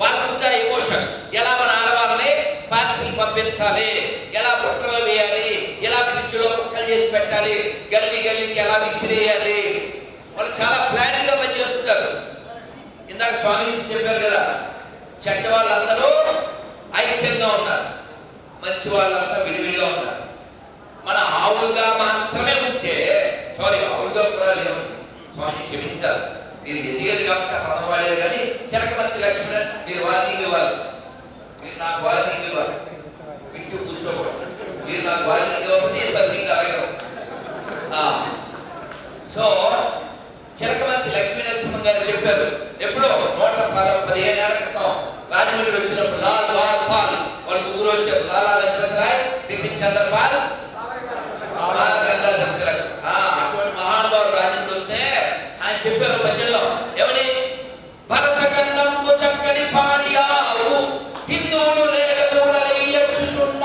వాళ్ళకుందా emotion ఎలా మన ఆడవాళ్ళని పార్సిల్ పంపించాలి? ఎలా బుట్టలో వేయాలి? ఎలా ఫ్రిడ్జ్లో లో చేసి పెట్టాలి? గల్లీ గల్లీకి ఎలా విసిరేయాలి? వాళ్ళు చాలా ప్లాన్గా పనిచేస్తుంటారు ఇందాక స్వామి చెప్పారు కదా చెడ్డ వాళ్ళందరూ ఐక్యంగా ఉన్నారు. మంచి వాళ్ళంతా విడివిడిగా ఉన్నారు. మన ఆవులుగా మాత్రమే ఉంటే సారీ ఆవులుగా కూడా లేవు. స్వామి క్షమించాలి. మీరు ఎదిగేది కాబట్టి ఆ పదం వాడేది కానీ చిలకమర్తి లక్ష్మణ మీరు వార్నింగ్ ఇవ్వాలి. మీరు నాకు వార్నింగ్ ఇవ్వాలి. వింటూ కూర్చోకూడదు. మీరు నాకు వార్నింగ్ ఇవ్వకపోతే ఇబ్బంది అడగరు సో చిలకమర్తి లక్ష్మీ నరసింహం గారు చెప్పారు. ఎప్పుడో నూట పద పదిహేను ఏళ్ళ క్రితం రాజమండ్రి వచ్చినప్పుడు లాల్ లాల్ పాల్ వాళ్ళు ఊరు వచ్చారు. లాలా వెంకటరాయ్ బిపిన్ చంద్ర పాల్ అటువంటి మహానుభావులు రాజమండ్రి వస్తే ఆయన చెప్పారు ప్రజల్లో ఎవరి భరతఖండంబు చక్కని పాడియావు హిందువులు లేక చూడలేయచుచుండ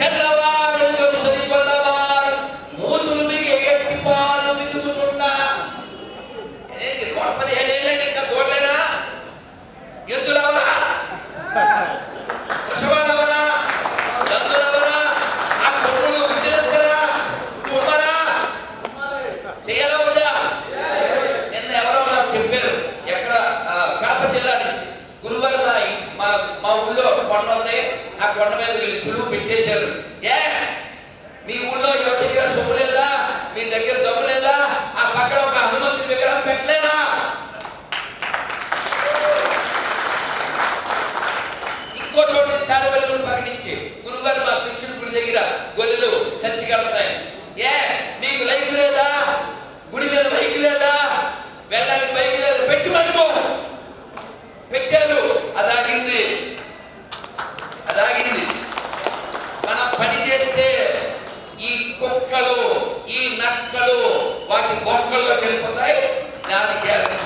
తెల్లవారు గడుసరి కొల్లవారు మూతులు మిగి ఎట్టి పాలు మిగుచుండ ఏంటి నూట పదిహేడు ఏళ్ళని ఇంకా కోట్లేనా ఎద్దులవరా వృషభాలవరా దందులవరా ఆ కొడుకులు విద్యలచ్చరా కుమ్మరా చేయాలా వద్దా నిన్న ఎవరో నాకు చెప్పారు ఎక్కడ ఆ, కడప జిల్లా నుంచి గురువారు మా మా మా ఊళ్ళో కొండ ఉంది ఆ కొండ మీద వీళ్ళు సులువు పెట్టేశారు ఏ మీ ఊళ్ళో ఎవరి దగ్గర సొమ్ము లేదా మీ దగ్గర దమ్ము లేదా ఆ పక్కన ఒక హనుమంతుడి విగ్రహం పెట్టలేదా ఇంకో చోట తాడవల్లి ప్రకటించి గురుగారు మా కృష్ణుడి గుడి దగ్గర గొర్రెలు చర్చి కడతాయి ఏ మీకు లైక్ లేదా గుడి మీద బైక్ లేదా వెళ్ళడానికి బైక్ లేదు పెట్టి మనకు పెట్టారు అది ఆగింది అది ఆగింది మనం పని చేస్తే ఈ కుక్కలు ఈ నక్కలు వాటి బొక్కల్లో వెళ్ళిపోతాయి దానికి గ్యారెంటీ.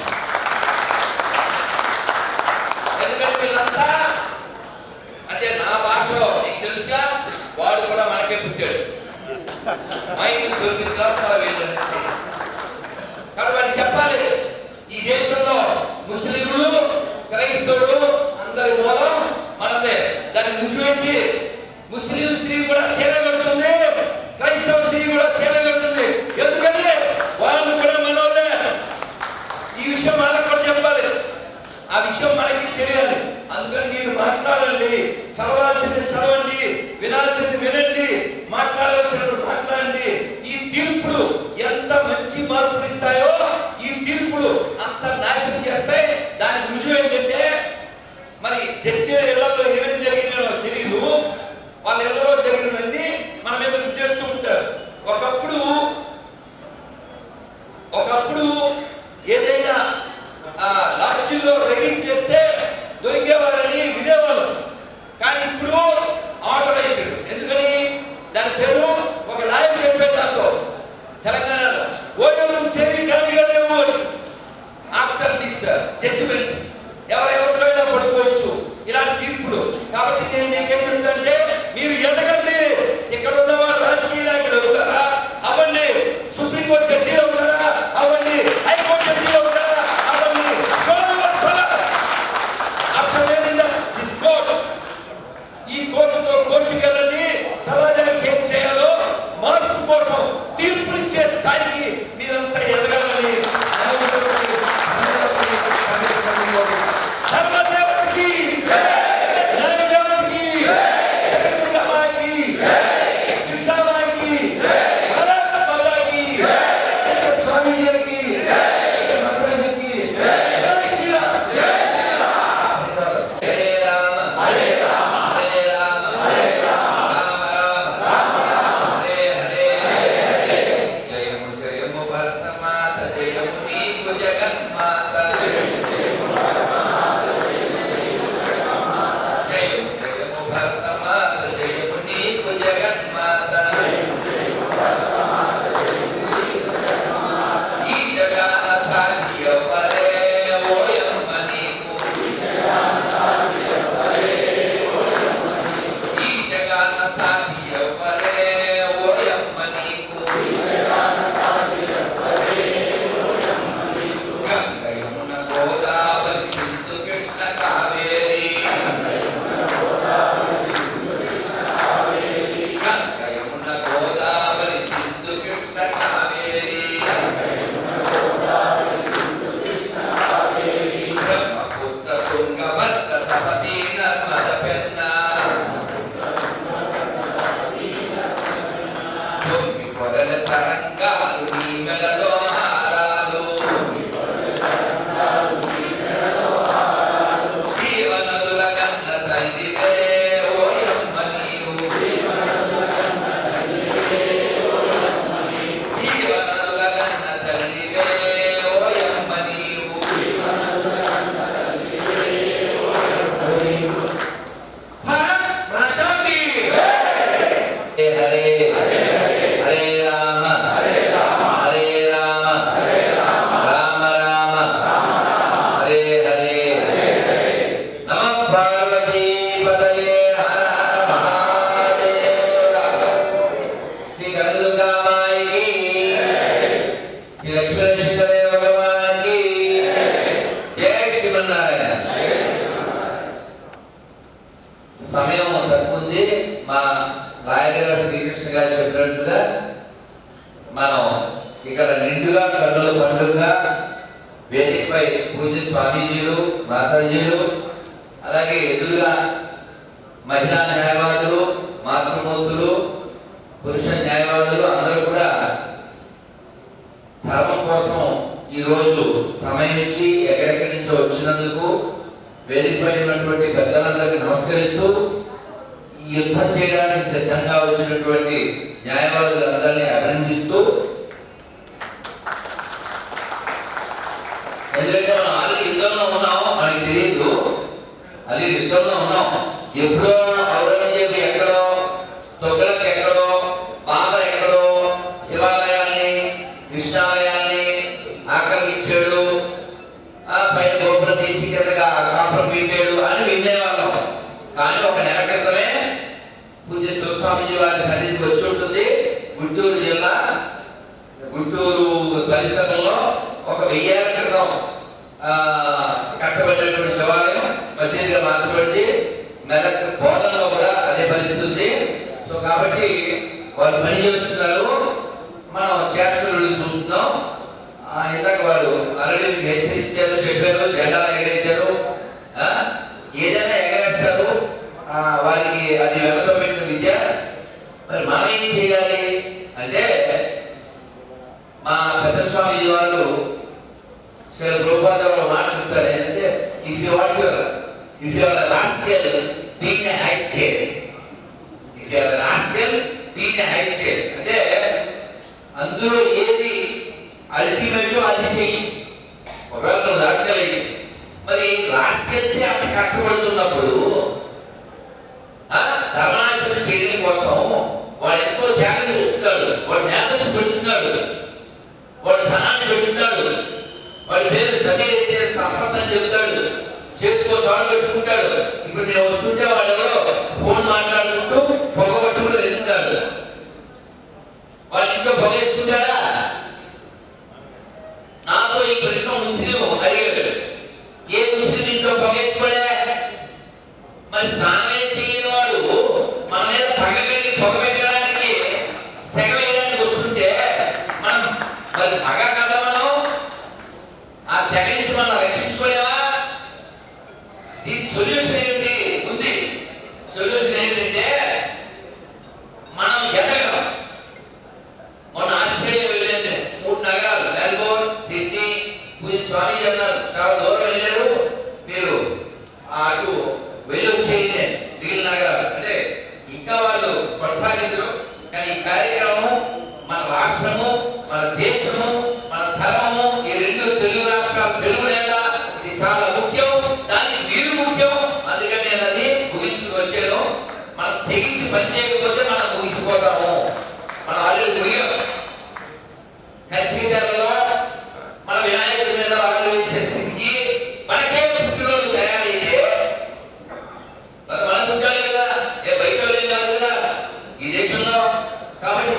ఎందుకంటే వీళ్ళంతా అంటే నా భాషలో నీకు తెలుసుగా వాడు కూడా మనకే పుట్టాడు మైండ్ దొరికింది కాబట్టి అలా కాబట్టి చెప్పాలి ఈ దేశంలో ముస్లింలు క్రైస్తవులు అందరి మూలం మనదే దాన్ని రుజువేంటి ముస్లిం స్త్రీ కూడా చీర కడుతుంది క్రైస్తవ స్త్రీ కూడా చీర కడుతుంది ఎందుకంటే వాళ్ళు కూడా మనోదే ఈ విషయం వాళ్ళకు కూడా ఆ విషయం మనకి తెలియాలి. అందుకని మీరు మాట్లాడండి. చదవాల్సింది చదవండి. వినాల్సింది వినండి. మాట్లాడవలసినప్పుడు మాట్లాడండి. ఈ తీర్పులు ఎంత మంచి మార్పులు ఇస్తాయో ఈ తీర్పులు అంత నాశనం చేస్తాయి దానికి రుజువు ఏంటంటే మరి చర్చ ఇళ్ళలో ఏమేమి జరిగిందో తెలియదు వాళ్ళ ఇళ్ళలో జరిగినవన్నీ మన మీద చేస్తూ ఉంటారు. సమయం తక్కువ ఉంది. మా లాయర్ శ్రీకృష్ణ గారు చెప్పినట్టుగా మనం ఇక్కడ నిండుగా కన్నుల పండుగ వేదికపై పూజ స్వామీజీలు మాతాజీలు అలాగే ఎదురుగా మహిళా న్యాయవాదులు మాతృమూర్తులు పురుష న్యాయవాదులు అందరూ కూడా ధర్మం కోసం ఈ రోజు సమయం ఇచ్చి ఎక్కడెక్కడి నుంచో వచ్చినందుకు వేదికపై ఉన్నటువంటి పెద్దలందరికీ నమస్కరిస్తూ ఈ యుద్ధం చేయడానికి సిద్ధంగా వచ్చినటువంటి న్యాయవాదులందరినీ అభినందిస్తూ ఎందుకంటే మనం ఆల్రెడీ యుద్ధంలో ఉన్నాం మనకి తెలియదు అది యుద్ధంలో ఉన్నాం. ఎప్పుడో ఔరంగజేబు ఎక్కడో తొగ్గలకు ఎక్కడో బాబ ఎక్కడో శివాలయాల్ని కృష్ణాలయాల్ని ఆక్రమించాడు. ఆ పైన గోపురం తీసి కిందగా కాపురం పీకాడు అని వినేవాళ్ళం. కానీ ఒక నెల క్రితమే పూజ శివస్వామిజీ వారి సన్నిధికి వచ్చి ఉంటుంది. గుంటూరు జిల్లా గుంటూరు పరిసరంలో ఒక వెయ్యేళ్ళ క్రితం కట్టబడినటువంటి శివాలయం మసీదుగా మార్చబడింది. మెదక్ బోధనలో కూడా అదే పరిస్థితి సో కాబట్టి వాళ్ళు పని చేస్తున్నారు. మనం చేష్టలు చూస్తున్నాం. ఇందాక వాళ్ళు ఆల్రెడీ హెచ్చరించారు చెప్పారు. జెండా ఎగరేశారు ఆ, ఏదైనా ఎగరేస్తారు ఆ, వారికి అది వెనక పెట్టిన విద్య మరి మనం ఏం చేయాలి? అంటే మా పెద్ద స్వామి వాళ్ళు శ్రీ రూపాద మాట చెప్తారు ఏంటంటే if you want if you are last been high scale if you are last been high scale అంటే అందులో ఏది అల్టిమేట్ అది చెయ్యి. ఒకవేళ నువ్వు రాసుకోలేదు మరి రాసుకెళ్ళి అంత కష్టపడుతున్నప్పుడు ధర్మాచరణ చేయడం కోసం వాడు ఎంతో త్యాగం చేస్తున్నాడు. వాడు నేతలు పెడుతున్నాడు. వాడు ధనాన్ని పెడుతున్నాడు. వాడి పేరు సమీర్ చేసి సంపద చెబుతాడు. చేతితో తాడు పెట్టుకుంటాడు ఇప్పుడు నేను వస్తుంటే వాడు ఎవరో ఫోన్ మాట్లాడు పొగ పట్టుకుని వెళ్తున్నాడు వాడు ఇంకా పొగ వేసుకుంటాడా నాతో ఈ ప్రశ్న ముస్లిం అడిగాడు ఏ ముస్లిం ఇంట్లో పొగ వేసుకోలే మరి స్నానమే చేయని వాడు మన మీద పగ పెట్టి పొగ పెట్టడానికి సెగ వేయడానికి వస్తుంటే మనం మరి పగ కదా మనం ఆ తెగ నుంచి మనం రక్షించుకోలేవా దీని సొల్యూషన్ ఏంటి ఉంది. సొల్యూషన్ ఏంటంటే మనం ఎదగం మొన్న ఆస్ట్రేలియా వెళ్ళేది మూడు నగరాలు మెల్బోర్న్ సిడ్నీ పూజ స్వామి అన్నారు చాలా దూరం వెళ్ళారు. మీరు అటు వెళ్ళొచ్చేయండి. మిగిలిన నగరాలు. అంటే ఇంకా వాళ్ళు కొనసాగించరు. కానీ ఈ కార్యక్రమం మన రాష్ట్రము మన దేశము మన ధర్మము ఈ రెండు తెలుగు రాష్ట్రాలు తెలుగు తెగించి మనం ముగిసిపోతాము. మనం ఆల్రెడీ ముగియం మన వినాయకుడి మీద వాళ్ళు వేసే స్థితికి మనకే పుట్టినరోజు తయారైతే మనం పుట్టాలి కదా ఏ బయట వాళ్ళేం కదా ఈ దేశంలో. కాబట్టి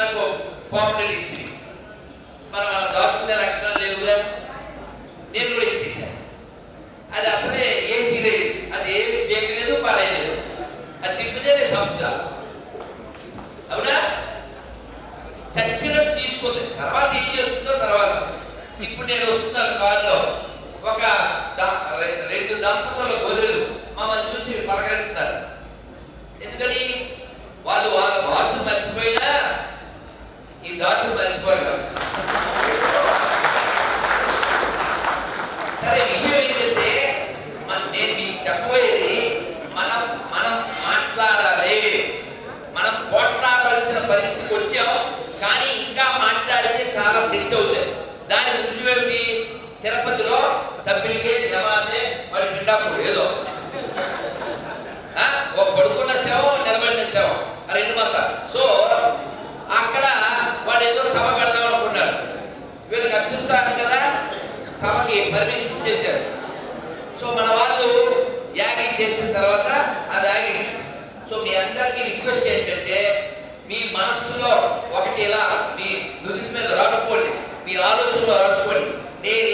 నాకు పాంప్లెట్ ఇచ్చింది. మరి మనం దాచుకునే లక్షణాలు లేవుగా నేను కూడా ఇచ్చేసాను అది అసలే ఏసీ లేదు. అది ఏమి పేకలేదు పడలేదు అది చెప్పినదే సంస్థ అవునా? చచ్చినట్టు తీసుకోలేదు. తర్వాత ఏం చేస్తుందో తర్వాత. ఇప్పుడు నేను వస్తున్నాను కారులో. ఒక ద- రెండు దంపతుల గొర్రెలు మమ్మల్ని చూసి పలకరిస్తున్నారు ఎందుకని వాళ్ళు వాళ్ళ భాషను మర్చిపోయినా ఈ దాసులు మర్చిపోయారు సరే విషయం ఏంటంటే మన నేను మీకు చెప్పబోయేది మనం మనం మాట్లాడాలి మనం పోట్లాడాల్సిన పరిస్థితికి వచ్చాం కానీ ఇంకా మాట్లాడితే చాలా సెట్ అవుతుంది దాని రుజువు ఏమిటి తిరుపతిలో తప్పిలిగే జమాతే వాడి పిండాపుడు ఏదో ఆ, ఒక పడుకున్న శవం నిలబడిన అరే ఇది రెండు సో అక్కడ వాడు ఏదో సభ పెడదాం అనుకున్నాడు. వీళ్ళకి అత్యుత్సాహం కదా సభకి పర్మిషన్ ఇచ్చేశారు. సో మన వాళ్ళు యాగి చేసిన తర్వాత అది ఆగి. సో మీ అందరికీ రిక్వెస్ట్ ఏంటంటే మీ మనస్సులో ఒకటి ఇలా మీ నుదుటి మీద రాసుకోండి. మీ ఆలోచనలో రాసుకోండి. నేను